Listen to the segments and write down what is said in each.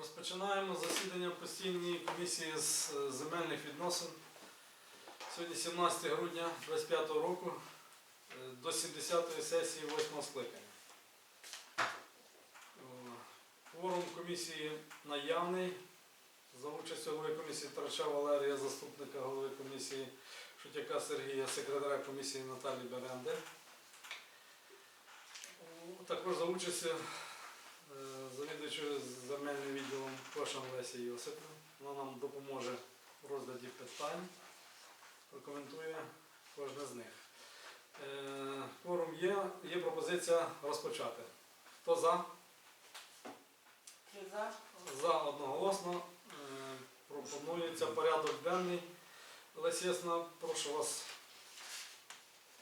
Розпочинаємо засідання постійної комісії з е, земельних відносин. Сьогодні 17 грудня 2025 року е, до 70-ї сесії 8 скликання. Е, Форум комісії наявний. За участю голови комісії Тарача Валерія, заступника голови комісії Шутяка Сергія, секретаря комісії Наталії Беренди. Також за участю е, завідувачою земельним відділом Кошан Лесі Йосипівни. Вона нам допоможе в розгляді питань, прокоментує кожне з них. Е, Форум є, є пропозиція розпочати. Хто за? За. За одноголосно. Е, Пропонується порядок денний. Лесі Ясна, прошу вас.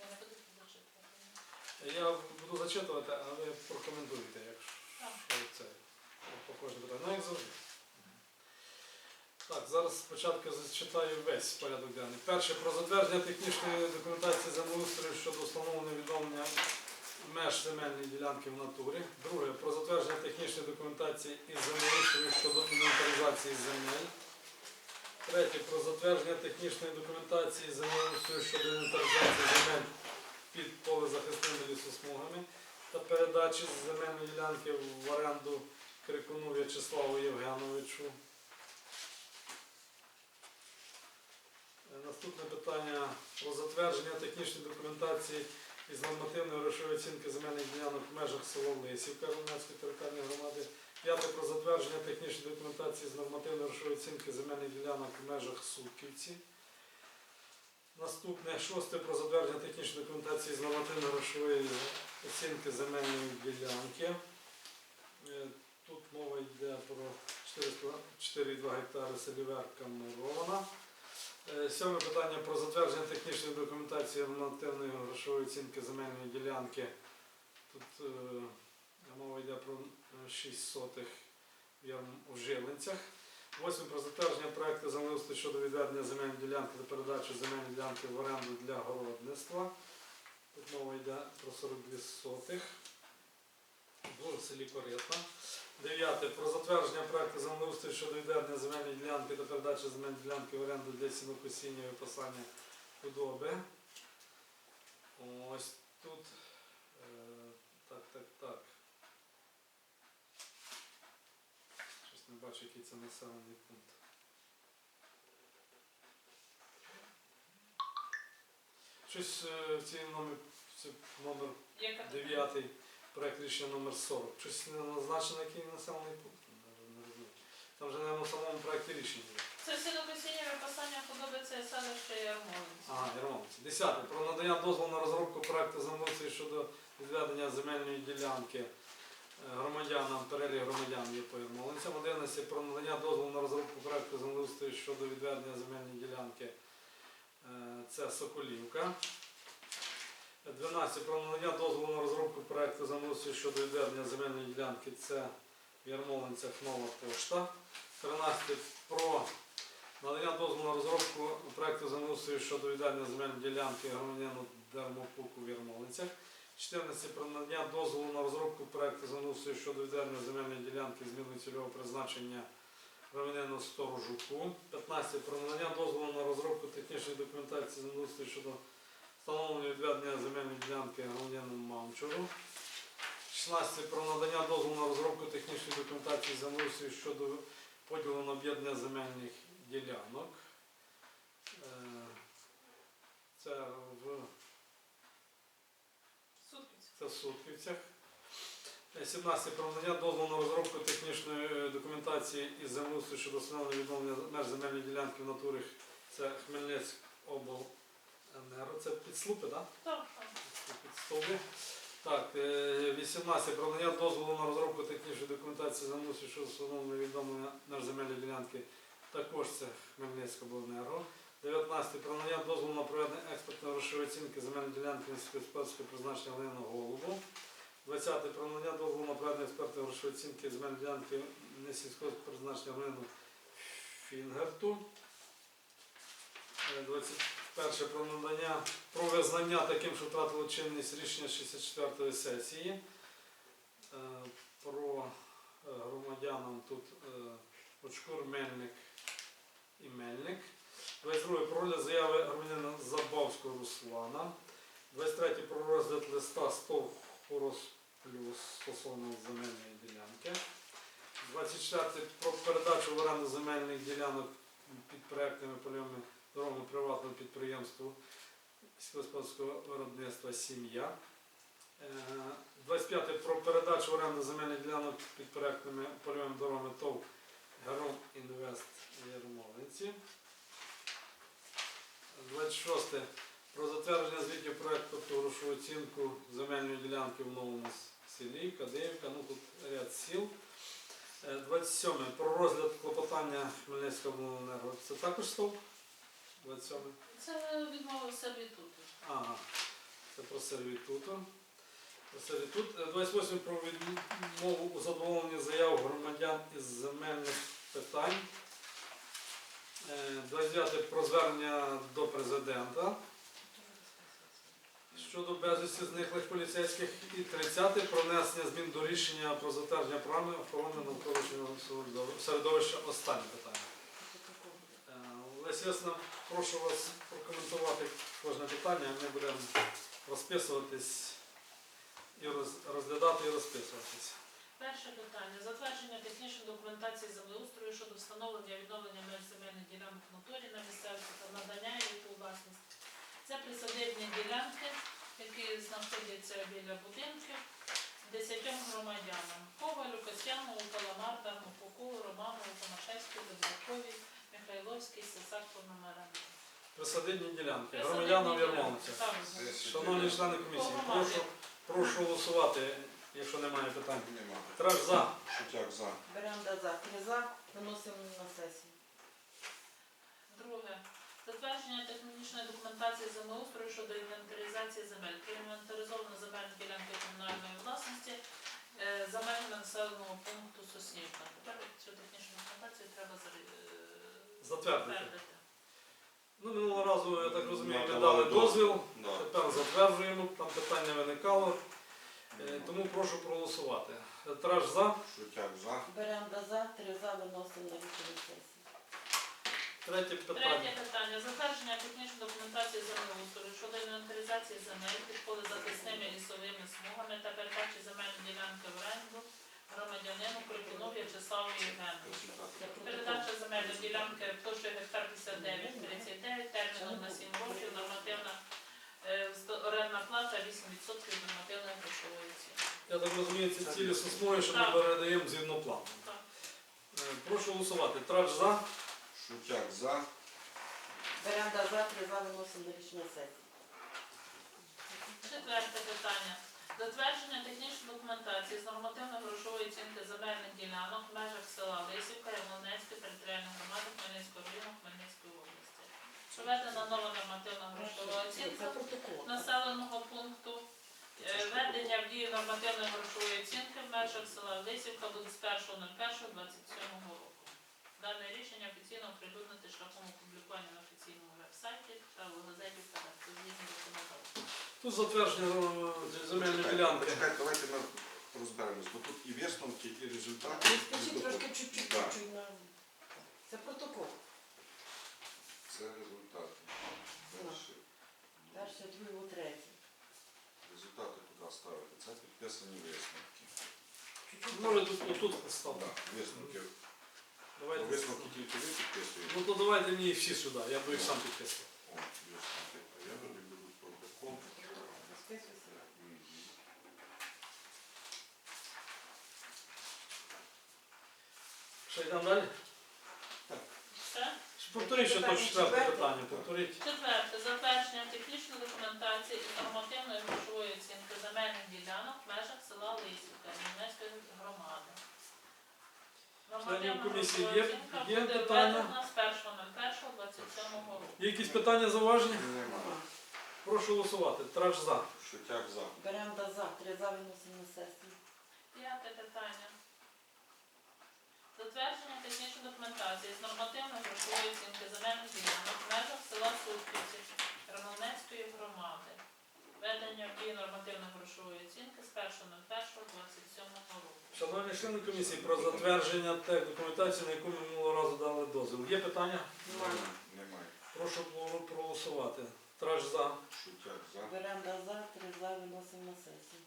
Я не буду зачитувати. Я буду зачитувати, а ви прокоментуєте, якщо це по кожному питанню. Ну. Так, зараз спочатку зачитаю весь порядок денний. Перше про затвердження технічної документації землеустрою щодо встановлення відновлення меж земельної ділянки в натурі. Друге про затвердження технічної документації із землеустрою щодо інвентаризації земель. Третє про затвердження технічної документації землеустрою щодо інвентаризації земель під полезахисними лісосмугами та передачі земельної ділянки в оренду Крикуну В'ячеславу Євгеновичу. Е, Наступне питання про затвердження технічної документації із нормативної грошової оцінки земельних ділянок в межах село Лисівка Румянської територіальної громади. П'яте про затвердження технічної документації з нормативної грошової оцінки земельних ділянок в межах Сутківці. Наступне шосте про затвердження технічної документації з нормативної грошової оцінки земельної ділянки. Тут мова йде про 4,2 гектари селі Верка Мирована. Е, Сьоме питання про затвердження технічної документації нормативної грошової оцінки земельної ділянки. Тут е, мова йде про е, 6 сотих Ярм- Жилинцях. Восьме про затвердження проекту землеустрою щодо відведення земельної ділянки та передачі земельної ділянки в оренду для городництва. Тут мова йде про 42 сотих в селі Коритна. Дев'яте про затвердження проекту землеустрою щодо відведення земельної ділянки та передачі земельної ділянки в оренду для сінокосіння і випасання худоби. Ось тут. е, Так, так, так. Щось не бачу, який це населений пункт. Щось е, в цій номер, номер 9, проект рішення номер 40. Щось не назначено, який населений пункт. Не розумію. Там вже, мабуть, в самому проекті рішення. є. Це сінокосіння випасання худоби, це селище Ярмолинці. Ага, Ярмолинці. Десяте. Про надання дозволу на розробку проекту землеустрою щодо відведення земельної ділянки е, громадянам, перелік громадян є по Ярмолинцям. 11. Про надання дозволу на розробку проекту землеустрою щодо відведення земельної ділянки. Е, Це Соколівка. 12. Про надання дозволу на розробку проекту землеустрою щодо відведення земельної ділянки. Це в Ярмолинцях нова пошта. 13. Про Надання дозволу на розробку проекту землеустрою щодо віддання земельної ділянки громадянину Дермопуку в Ярмолинцях. 14. Про надання дозволу на розробку проекту землеустрою щодо віддання земельної ділянки зміни цільового призначення громадянину Сторожуку. 15. Про надання дозволу на розробку технічної документації землеустрою щодо встановлення відведення земельної ділянки громадянину Мамчуру. 16. Про надання дозволу на розробку технічної документації землеустрою щодо поділу на об'єднання земельних ділянок. Е, Це в, це в Сутківцях. Е, 17. Про надання дозволу на розробку технічної е, документації із землеустрою щодо встановлення відновлення меж земельної ділянки в натурі. Це Хмельницьк Енеро. Це підслупи, так? Так, так. Е, так, 18. Про дозволу на розробку технічної документації за носі, що встановлено відомо на земельні ділянки. Також це Хмельницька обленерго. 19. Продання дозволу на проведення експертної грошової оцінки земельної ділянки інститутського призначення Ленина Голубу. 20. Про надання дозволу на проведення експертної грошової оцінки земельної ділянки сільського призначення Лену Фінгерту. Е, 20. Перше про надання про визнання таким, що втратило чинність рішення 64-ї сесії. Е, про е, громадянам тут е, Очкур, Мельник і Мельник. 22 про розгляд заяви громадянина Забавського Руслана. 23 про розгляд листа 100 Хорос плюс стосовно земельної ділянки. 24 про передачу в оренду земельних ділянок під проектними польовими дорогами приватному підприємству сільськогосподарського виробництва Сім'я. Е, 25 про передачу оренду земельних ділянок під проектними польовими дорогами ТОВ Гером Інвест Ярмолинці. 26 про затвердження звітів проекту про грошову оцінку земельної ділянки в новому селі Кадиївка, ну тут ряд сіл. Е, 27 про розгляд клопотання Хмельницького обленерго. Це також стовп? 27 Це відмова сервітуту. Ага, це про сервітуту. Сервітут. Е, 28 про відмову у задоволенні заяв громадян із земельних питань. Е, 29 про звернення до президента щодо безвісті зниклих поліцейських. І 30 про внесення змін до рішення про затвердження програми охорони навколишнього середовища. Останнє питання. Е, прошу вас прокоментувати кожне питання. Ми будемо розписуватись і роз- розглядати і розписуватись. Перше питання. Затвердження технічної документації землеустрою щодо встановлення і відновлення меж земельних ділянок в натурі на місцевості та надання їх у власність. Це присадибні ділянки, які знаходяться біля будинків десятьом громадянам. Ковалю, Костянову, Каламар, Дармопуку, Романову, Томашевській, Добраковій, Михайловський, Сисак, Пономаренко. Присадибні ділянки. Громадянам ділянки. Шановні члени комісії, прошу, прошу голосувати, якщо немає питань. Нема. Траж за. Шутяк за. Беремо за. Три за. Виносимо на сесію. Друге. Затвердження технічної документації землеустрою щодо інвентаризації земель. Інвентаризовано земельні ділянки комунальної власності е, населеного пункту Соснівка. Тепер цю технічну документацію треба заре- е, Затвердити. Ну, минулого разу, я так розумію, ми дали дозвіл. Тепер затверджуємо, там питань не виникало. Е, Тому прошу проголосувати. Траж за. Шутяк за. Беремо за. Три за. Виносимо на рішення сесії. Третє Третє питання. питання. Затвердження технічної документації землеустрою щодо інвентаризації земель під полезахисними лісовими смугами та передачі земельної ділянки в оренду громадянину Крикуну В'ячеславу Євгеновичу. Передача земельної ділянки площею гектар 59, 39, терміном на 7 років, нормативна е, орендна плата 8% нормативної грошової ціни. Я так розумію, це цілі соснові, що ми Так. передаємо згідно плану. Так. Е, Прошу голосувати. Траж за. Шутяк за. Беремо за. Три за. Виносимо на рішення сесії. Четверте питання. Затвердження технічної документації з нормативно-грошової оцінки земельних ділянок в межах села Лисівка, Ямолинецької територіальної громади Хмельницького району Хмельницької області. Проведена нова нормативна грошова оцінка населеного пункту. Е, Введення в дію нормативної грошової оцінки в межах села Лисівка буде з 1.01.27 року. Дане рішення офіційно оприлюднити шляхом опублікування на офіційному веб-сайті та в газеті. Це згідно законодавства. Тут затвердження е, земельної ділянки. Почекайте, давайте ми розберемось, бо тут і висновки, і результати. Ну, Скажіть трошки чуть-чуть. На- Це протокол. Це результати. Перше. Перше, друге, третє. Результати туди ставити. Це підписані висновки. Чуть-чуть. Може тут отут поставити. Так, висновки. Давайте. Висновки тільки ви підписуєте. Ну то давайте мені всі сюди, я буду їх сам підписувати. О, висновки. А я люблю протокол. Розписуйся. Мгм. Що йдемо далі? Все? Повторіть ще то четверте питання. Повторіть. Четверте. Затвердження технічної документації і нормативної грошової оцінки земельних ділянок в межах села Лисівка Рівненської громади. Нормативна комісії є- оцінка є буде питання? введена з 1.01.27 року. Є якісь питання, зауваження? Нема. Прошу голосувати. Траж за. Шутяк за. Беремо за. Три за. Виносимо на сесію. П'яте питання. Затвердження технічної документації з нормативної грошової оцінки земельних ділянок в межах села Сутківці Романецької громади. Ведення в дії нормативної грошової оцінки з 1.01.27 року. Шановні члени комісії, про затвердження тех документації, на яку ми минулого разу дали дозвіл. Є питання? Немає. Немає. Прошу про- проголосувати. Траж за. Шутяк за. Веранда за, три за, виносимо на сесію.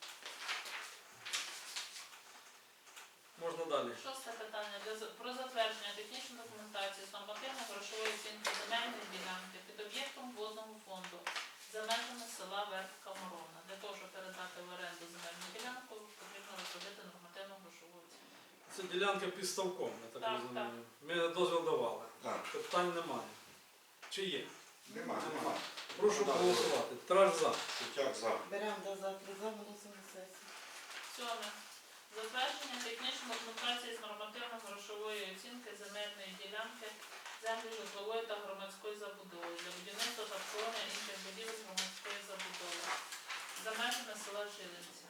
Можна далі. Шосте питання про затвердження технічної документації з нормативно-грошової оцінки земельної ділянки під об'єктом водного фонду за межами села Верхка Моровна. Для того, щоб передати в оренду земельну ділянку, потрібно розробити нормативну грошову оцінку. Це ділянка під ставком, я так Так, розумію. Ми дозвіл давали. Так. Питань немає. Чи є? Немає. Немає. Прошу проголосувати. Траж за. Шутяк за. Веранда за, три за, на сесію. Сьоме. Затвердження технічної документації з нормативно-грошової оцінки земельної ділянки землі житлової та громадської забудови для будівництва та обслуговування інших будівель громадської забудови за межами села Жилинці.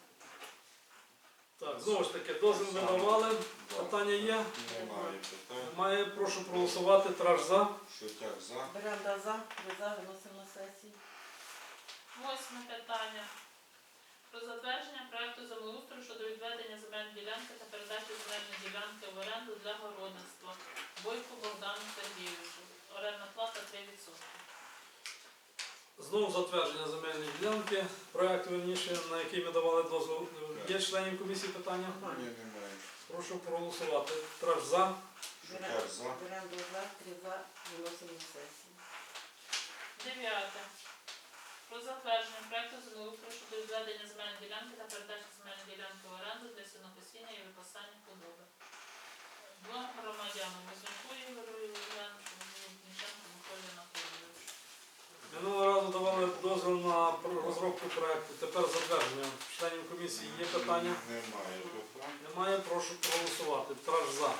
Так, знову ж таки, дозвіл ми давали. Питання є? Немає питань. Немає. Прошу проголосувати. Траж за. Шутяк за. Веранда за, за, виносимо на сесію. Восьме питання. Про затвердження проекту землеустрою щодо відведення земельної ділянки та передачі земельної ділянки в оренду для городництва. Бойку Богдану Сергійовичу. Орендна плата 3%. Знову затвердження земельної ділянки. Проект верніше, на який ми давали дозвіл. Є членів комісії питання? Ні, немає. Прошу проголосувати. Траж за. Шутяк за. Три за, виносимо сесію. Дев'яте. Про затвердження проекту землеустрою щодо відведення земельної ділянки та передачі земельної ділянки в оренду для сінокосіння і випасання худоби. Двом громадянам Вознюку Ігорю Євгеновичу, Дмітренку Миколі Анатолійовичу. Минулого разу давали дозвіл на розробку проекту. Тепер затвердження. Членів комісії є питання? Немає питань. Немає. Прошу проголосувати. Траж за.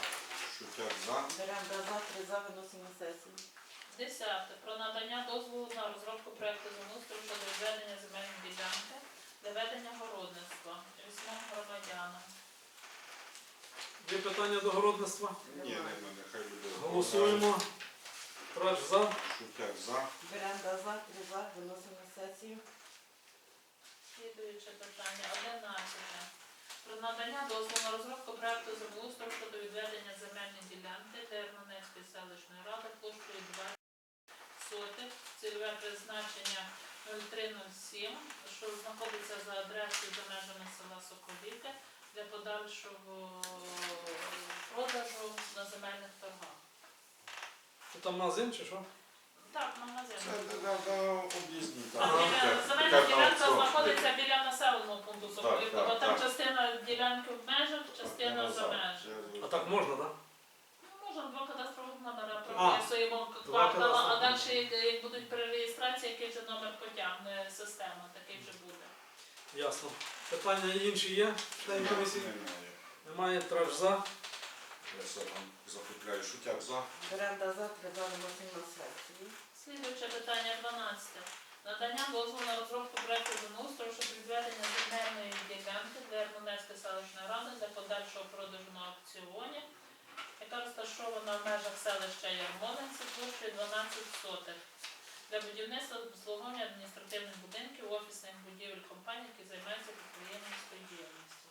Шутяк за. Веранда за, три за, виносимо на сесію. Десяте. Про надання дозволу на розробку проекту землеустрою щодо відведення земельної ділянки для ведення городництва вісьмом громадянам. Є питання до городництва? Ні, немає. Нехай люди. Голосуємо. Траж за. Шутяк за. Веранда за, три за, виносимо на сесію. Слідуюче питання. Одинадцяте. Про надання дозволу на розробку проекту землеустрою щодо відведення земельної ділянки для Ермонецької селищної ради площею 2 сотих, цільове призначення 0307, що знаходиться за адресою за межами села Соколівка для подальшого продажу на земельних торгах. Це там магазин чи що? Так, магазин. Це на об'їзні. Біля- Земельна ділянка знаходиться біля населеного пункту Соколівка, так, бо там так. частина ділянки в межах, частина за межами. А так можна, так? Можна два кадастрових номера прописуємо два квартала, а далі, як, як будуть при реєстрації, який же номер потягне система, такий вже буде. Ясно. Питання інші є? Членів комісії? Немає. Немає. Траж за. Я сам закупляю. Шутяк за. Веранда за, виносимо на сесію. Слідуюче питання 12. Надання дозволу на розробку проекту землеустрою щодо відведення земельної ділянки для Ермонецької селищної ради для подальшого продажу на аукціоні, яка розташована в межах селища Ярмолинці площею 12 сотих для будівництва обслуговування адміністративних будинків, офісних будівель компаній, які займаються підприємницькою діяльністю.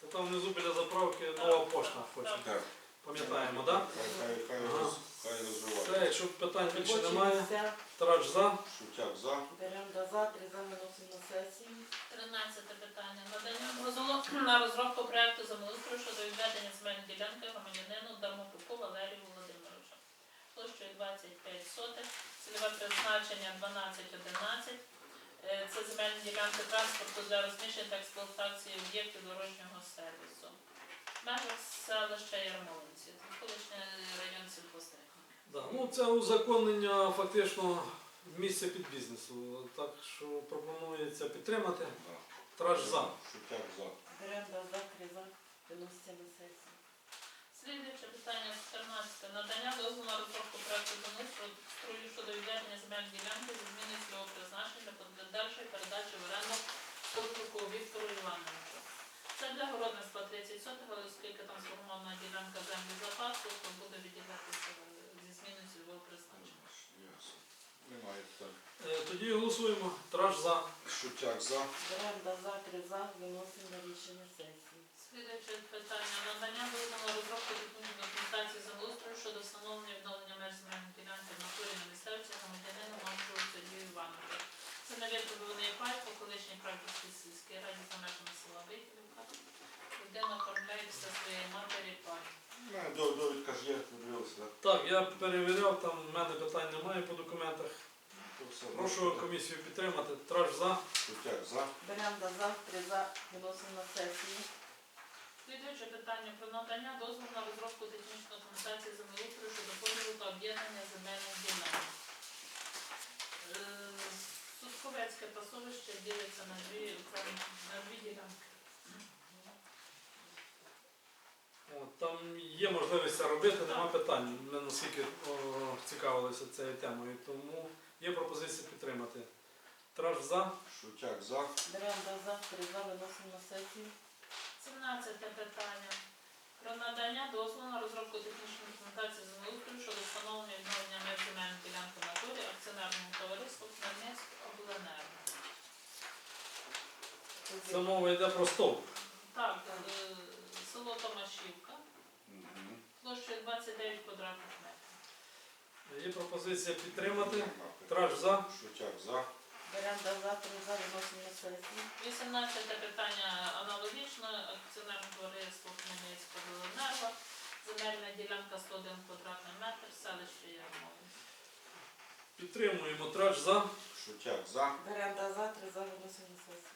Це там внизу біля заправки нова пошта хоче. так. Пам'ятаємо, так? Хай, хай, хай, Ага. роз, хай розвиває. Все, якщо питань більше Робочі немає. місця. Траж за. Шутяк за. Веранда за, три за, виносимо на сесію. 13 питання. Надання дозволу на розробку проекту землеустрою щодо відведення земельної ділянки громадянину Дармопуку Валерію Володимировичу. Площею 25 сотих, цільове призначення 1211. Е, Це земельні ділянки транспорту для розміщення та експлуатації об'єктів дорожнього сервісу. Межах селища Ярмолинці, колишній район сільхозтехніки. Да. Ну, це узаконення фактично місця під бізнесу. Так що пропонується підтримати. Да. Траж за. Шутяк за. Веранда за, три виноситься на сесію. Слідуюче питання 14. Надання дозволу на розробку проекту землеустрою щодо відведення земельної ділянки зі зміною цільового призначення для подальшої передачі в оренду Суржику Віктору Івановичу. Для городництва 30 сотих, але оскільки там сформована ділянка землі запасу, то буде відділятися зі зміною цільового призначення. Ясно. Немає питань. Е, Тоді голосуємо. Траж за. Шутяк за. Веранда за, три за, виносимо на рішення сесії. Слідуюче питання. Надання дозволу на розробку технічної документації землеустрою щодо встановлення і відновлення меж ділянки в натурі на місцевці громадянину Мамчуру Сергію Івановичу. Це невитребуваний пай по колишній Правдівській сільській раді за межами села Вихідівка. Людина своєї матері пай. Ну, до- Довідка ж є, подивилися, так? Так, я перевіряв, там в мене питань немає по документах. То все, Прошу комісію підтримати. Траж за. Шутяк за. Беремо за, три за, виносимо на сесію. Слідуюче питання про надання дозволу на розробку технічної документації землеустрою щодо поділу та об'єднання земельних ділянок. Е, Сусковецьке пасовище ділиться на дві, на дві ділянки. От, там є можливість це робити, нема питань. Ми наскільки о, цікавилися цією темою, тому є пропозиція підтримати. Траж за. Шутяк за. Беремо за, три за, виносимо на сесію. 17 питання. Про надання дозволу на розробку технічної документації землеустрою щодо встановлення відновлення земельної ділянки натурі акціонерному товариству Хмельницьк обленерго. Це мова йде про стовп. Так, е, село Томашівка, площею 29 квадратних метрів. Є пропозиція підтримати. Траж за. Шутяк за. Беремо за, три за, виносимо на сесію. 18 питання аналогічно. Акціонерне товариство Хмельницька обленерго. Земельна ділянка 101 квадратний метр, селище Ярмови. Підтримуємо. Траж за. Шутяк за. Беремо за, три за, виносимо на сесію.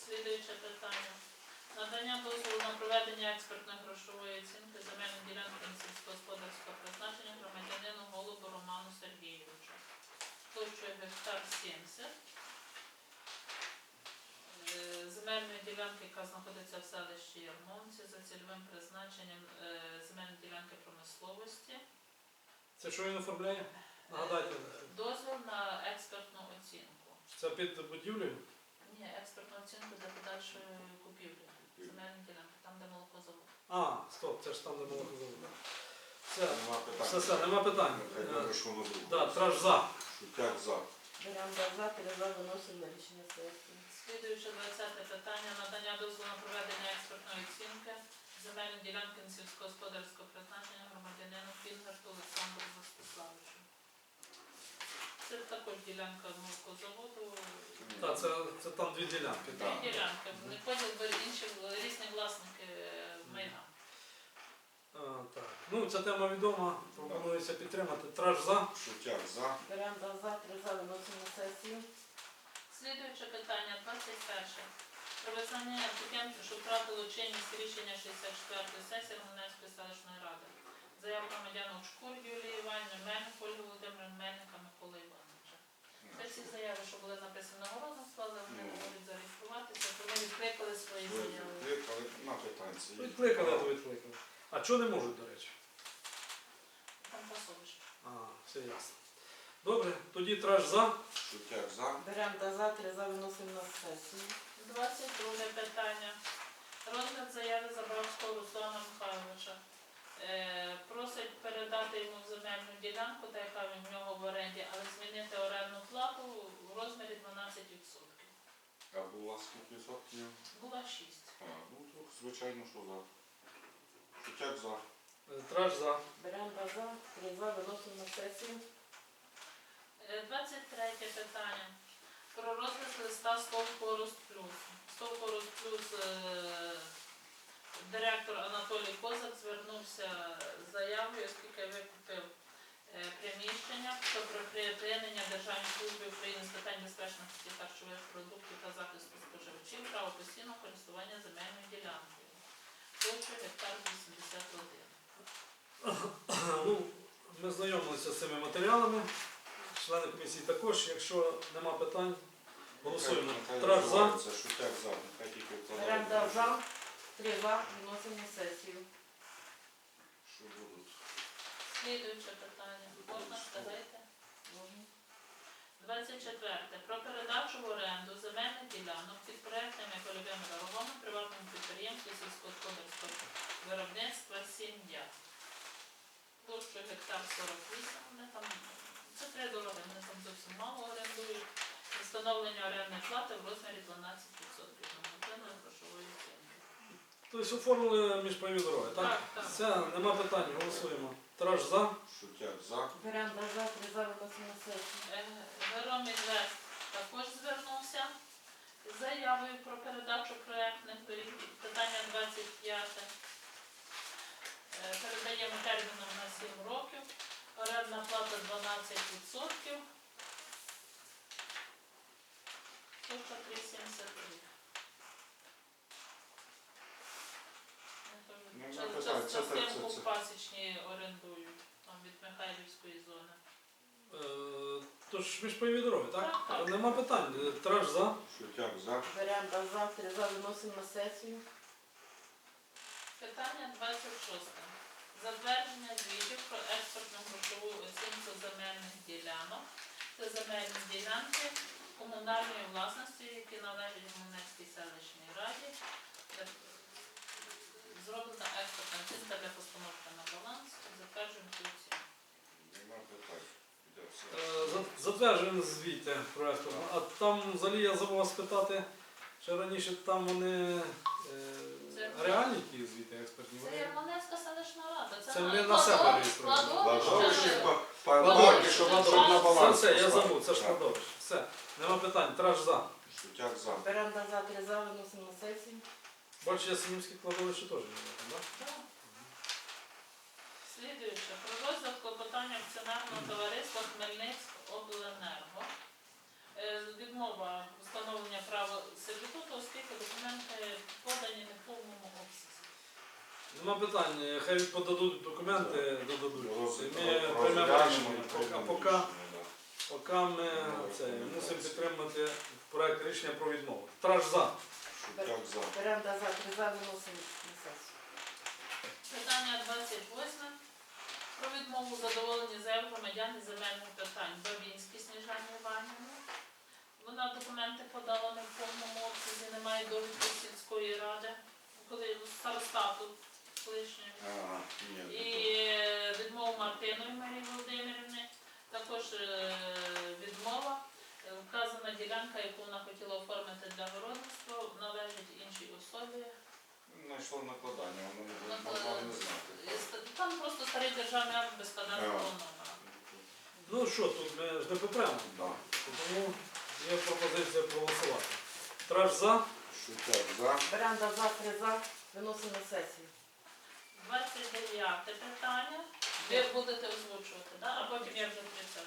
Слідуюче питання. Надання дозволу на проведення експертної грошової оцінки земельної ділянки сільськогосподарського призначення громадянину Голубу Роману Сергійовичу. Площою гектар 70. Е, Земельної ділянки, яка знаходиться в селищі Ярмонці за цільовим призначенням е, земельної ділянки промисловості. Це що він оформляє? Нагадайте. Дозвіл на експертну оцінку. Це під будівлею? Ні, експертну оцінку для подальшої купівлі земельної ділянки, там де молокозавод. А, стоп, це ж там, де молоко заводу. Все, Нема питань. все, все, нема питань. Що воно друге. Да, траж за. Шутяк за. Беремо за, три за, виносимо на рішення сесії. Слідуюче 20 питання надання дозволу на проведення експертної оцінки земельної ділянки сільськогосподарського призначення громадянину Фінгарту Олександру Ростиславовичу. Це також ділянка молокозаводу. Так, це, це там дві ділянки. Дві ділянки. Не бо інші різні власники майна. А, так. Ну, ця тема відома, пропонується підтримати. Траж за. Шутяк за. Беремо за, три за, виносимо на сесію. Слідуюче питання 21. Про визнання Артемки, що втратило чинність рішення 64-ї сесії Румунецької селищної ради. Заяву громадян Шкур Юлії Іванівни, Мельник Ольги Володимирівни, Мельника Миколи Івановича. Це всі заяви, що були написані на розгляд, але вони не можуть зареєструватися, то вони відкликали свої заяви. Питань. Це є. Відкликали, то відкликали. А чого не можуть, до речі? Там пасовище. А, все ясно. Добре, тоді траж за. Шутяк за. Беремо за, три за, виносимо на сесію. 22 питання. Розгляд заяви Забравського Руслана Михайловича. Е, просить передати йому земельну ділянку, та яка в нього в оренді, але змінити орендну плату в розмірі 12%. А була скільки відсотків? Була 6. А, ну то звичайно, що за. Шутяк за. Е, Траж за. Беремо за, три за, виносимо на сесію. Е, 23 питання. Про розгляд листа Стовпу Рост Плюс. Е, директор Анатолій Козак звернувся з заявою, оскільки викупив е, приміщення про припинення Державної служби України з питань безпечності харчових продуктів та захисту споживачів право постійного користування земельною ділянкою. Площею гектар 81. Ну, ми знайомилися з цими матеріалами. Члени комісії також. Якщо нема питань, голосуємо. Траж за. розвивається. За. Три за, виносимо на сесію. Що будуть? Слідуюче питання. Можна сказати? Можна. 24. Про передачу в оренду земельних ділянок під проектами Володимира Рогома приватному підприємству сільськогосподарського виробництва «Сім'я». Площою гектар 48, вони там, це три дороги, вони там зовсім мало орендують. встановлення орендної плати в розмірі 12% нормативної грошової. Тобто оформили міжпові дороги, так? Так, так. Все, нема питань, голосуємо. Тараж за. Шутяк за. Беремо до завтра за виносимо на сесію. Е, також звернувся з заявою про передачу проєктних доріг. Питання 25. Е, Передаємо терміном на 7 років. Орендна плата 12%. Тобто 3,73. Ну, Чи- ну, чи- питань, це- це- Частинку це- це. Пасічні орендують там від Михайлівської зони. Е, Тож міжпові дороги, так? Так, так. Нема питань. Е, Тараж за. Шутяк за. Беремо до завтра за виносимо на сесію. Питання 26. Затвердження звітів про експортну грошову оцінку земельних ділянок. Це земельні ділянки комунальної власності, які належать Гуманецькій селищній раді. Зроблена експортна оцінка для постановки на баланс. Затверджуємо цю оцінку. Нема питань. Піде все. Е, за- Затверджуємо звіти проекту. А там взагалі я забув вас питати, що раніше там вони Це- е, реальні ті звіти експертні? Це Вони- Ярмолинська селищна рада. Це вони на себе кладовище. Па- парки, щоб щоб на Все, баланс. все, я поставити. забув, це ж Так. кладовище. Все, нема питань. Тараж за. Шутяк за. Беремо завтра за виносимо на сесію. Бачу, я Синівське кладовище теж не знаю, так? Так. Слідуюче. Про розгляд клопотання акціонерного товариства Хмельницькобленерго. Е, Відмова встановлення права сервітуту, оскільки документи подані не в повному обсязі. Нема питань. Хай подадуть документи, додадуть. Ми приймемо рішення. і Поки, поки, ми це, мусимо підтримати проект рішення про відмову. Тараж за. Шутяк за. Беремо до завтра за виносимо на сесію. Питання 28. Про відмову задоволення заяв громадян із земельних питань. Бабінській Сніжані Іванівні. Вона документи подала не в повному обсязі, немає довідки сільської ради, коли старостату колишньої. Ага, І не е, відмова Мартиної Марії Володимирівни, також е, відмова. Вказана ділянка, яку вона хотіла оформити для городництва, належить іншій особі. то. Знайшло накладання, воно не не знати. Там просто старий державний акт без кадастрового номера. Ну що, тут ми ж не попрямо. Да. Тому є пропозиція проголосувати. Тараж за. Шутяк за. Беремо до завтра за виносимо на сесію. 29 питання. Ви будете озвучувати, да? а потім я вже 30.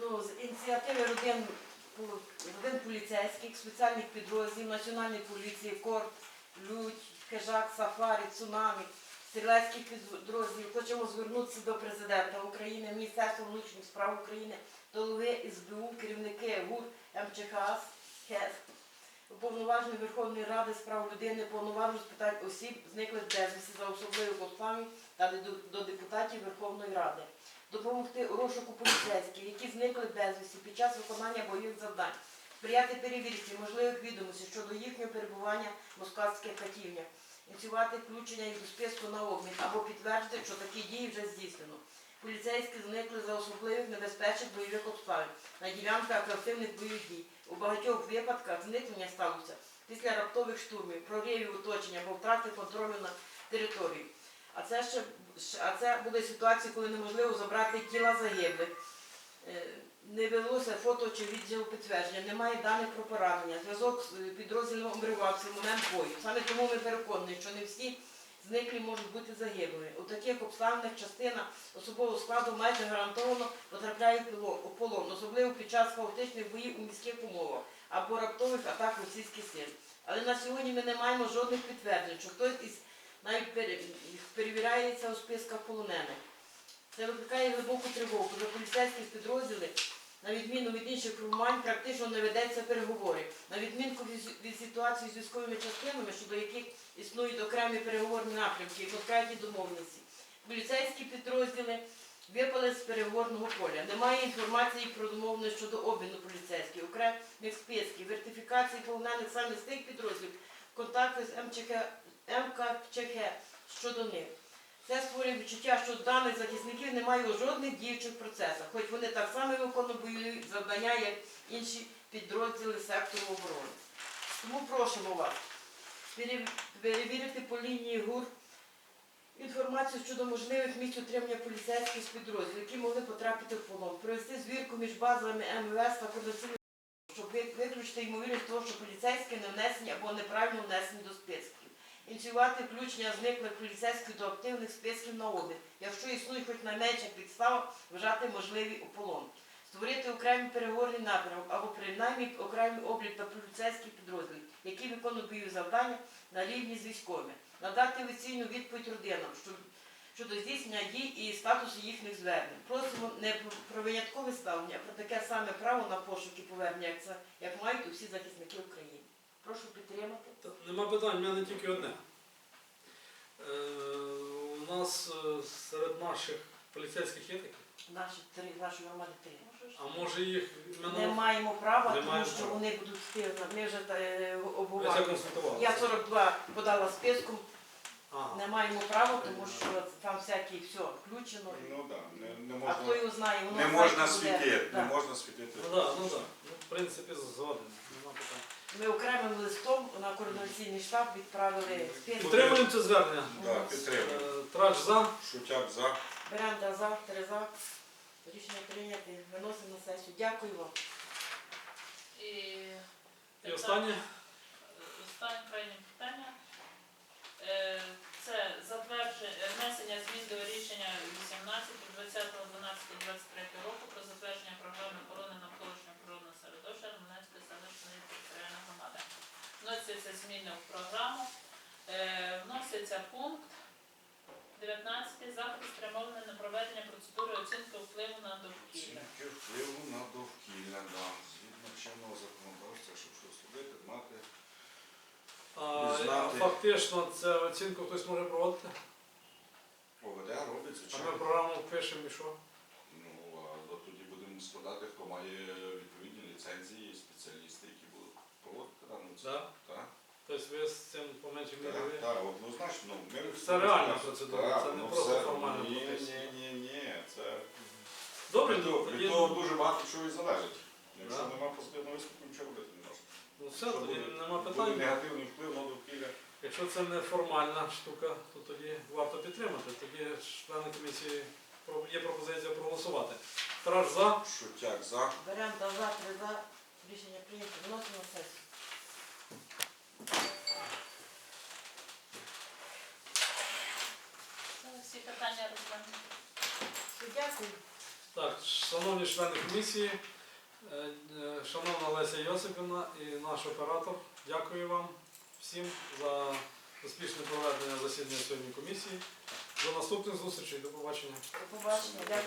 Ну, з ініціативи родин, родин поліцейських, спеціальних підрозділів, Національної поліції, КОРП, Людь, Хижак, Сафарі, Цунамі, стрілецьких підрозділів хочемо звернутися до президента України, Міністерства внутрішніх справ України, до голови СБУ, керівники ГУР, МЧКС, ХЕС, уповноважений Верховної Ради з прав людини, повноважений з питань осіб, зниклих безвісти за особливих обставин та до депутатів Верховної Ради допомогти розшуку поліцейських, які зникли безвісті під час виконання бойових завдань, сприяти перевірці можливих відомостей щодо їхнього перебування в москальських катівнях, ініціювати включення їх до списку на обмін або підтвердити, що такі дії вже здійснено. Поліцейські зникли за особливих небезпечних бойових обставин на ділянках активних бойових дій. У багатьох випадках зникнення сталося після раптових штурмів, проривів оточення або втрати контролю на території. А це ще а це буде ситуація, коли неможливо забрати тіла загиблих. Е, Не велося фото чи відділу підтвердження, немає даних про поранення. Зв'язок з підрозділом обривався в момент бою. Саме тому ми переконані, що не всі зниклі можуть бути загиблими. У таких обставинах частина особового складу майже гарантовано потрапляє у полон, особливо під час хаотичних боїв у міських умовах або раптових атак російських сил. Але на сьогодні ми не маємо жодних підтверджень, що хтось із навіть перевіряється у списках полонених. Це викликає глибоку тривогу, бо поліцейські підрозділи, на відміну від інших формувань, практично не ведеться переговори. На відмінку від, ситуації з військовими частинами, щодо яких існують окремі переговорні напрямки і конкретні домовленості. Поліцейські підрозділи випали з переговорного поля. Немає інформації про домовленість щодо обміну поліцейських, окремих списків, вертифікації полонених саме з тих підрозділів, контакти з МЧК, МКЧХ щодо них. Це створює відчуття, що даних захисників немає у жодних діючих процесах, хоч вони так само виконують бойові завдання, як інші підрозділи сектору оборони. Тому просимо вас перевірити по лінії ГУР інформацію щодо можливих місць утримання поліцейських підрозділів, які могли потрапити в полон, провести звірку між базами МВС та координаційним щоб виключити ймовірність того, що поліцейські не внесені або неправильно внесені до списків. Ініціювати включення зниклих поліцейських до активних списків на облік, якщо існує хоч найменша підстава вважати можливі у полон. Створити окремі переговорні напрямок або принаймні окремий облік та поліцейських підрозділів, які виконують бойові завдання на рівні з військовими. Надати офіційну відповідь родинам щодо, здійснення дій і статусу їхніх звернень. Просимо не про- виняткове ставлення, а про таке саме право на пошуки повернення, як мають усі захисники України. Прошу підтримати. Та Нема питань, в мене тільки одне. Е, у нас е, серед наших поліцейських є такі? Наші три нашої громади три. А може їх Не маємо права, Не тому маємо що права. вони будуть спільно. Ми вже е, Я це обговорювали. консультував. Я 42 подала списком, Ага. не маємо права, тому що там всякі все включено. Ну так, не, не А хто його знає, воно не на можна світити, не можна світити. Ну так, ну так. Ну, в принципі, згоден. Ми окремим листом на координаційний штаб відправили список. Підтримуємо це звернення. Да, підтримую. Е, Трач за. Шутяк за. Беремо за, три за. Рішення прийняти. Виносимо на сесію. Дякую вам. І, І останнє. Останнє крайнє питання. Е, Це затвердження внесення змін до рішення 18 20.12.23 року про затвердження програми охорони навколишнього природного середовища Романецької селищної територіальної громади. Вносяться зміни в програму. Е, Вноситься пункт 19 заходи спрямовані на проведення процедури оцінки впливу на довкілля. Оцінки впливу на довкілля, да. Згідно чинного законодавства, щоб щось робити, мати. А, Знати. Фактично, це оцінку хтось може проводити. ОВД робить, А ми звичайно. програму пишемо і що? Ну, а от тоді будемо складати, хто має відповідні ліцензії, спеціалісти, які будуть проводити дану оцінку. Да? Так, Тобто ви з цим по меншій мірі. так, ви- так, однозначно. Ну, ми Це реальна процедура, Так, це не ну, просто все. формальна Ні, прописка. ні, ні, ні. Це Добре, від, того- тоді- того дуже багато чого і залежить. Якщо Да. немає позитивного висновку, нічого робити не можна. Ну все, Якщо тоді буде- нема Буде питань. негативний вплив на довкілля. Якщо це не формальна штука, то тоді варто підтримати. Тоді члени комісії про- є пропозиція проголосувати. Траж за. Шутяк за. Беремо за, три за. Рішення прийнято. Виносимо на сесію. Всі питання розглянули. Так, шановні члени комісії, е, е, шановна Леся Йосипівна і наш оператор, дякую вам всім за успішне проведення засідання сьогодні комісії. До наступних зустрічей, до побачення. До побачення. Дякую.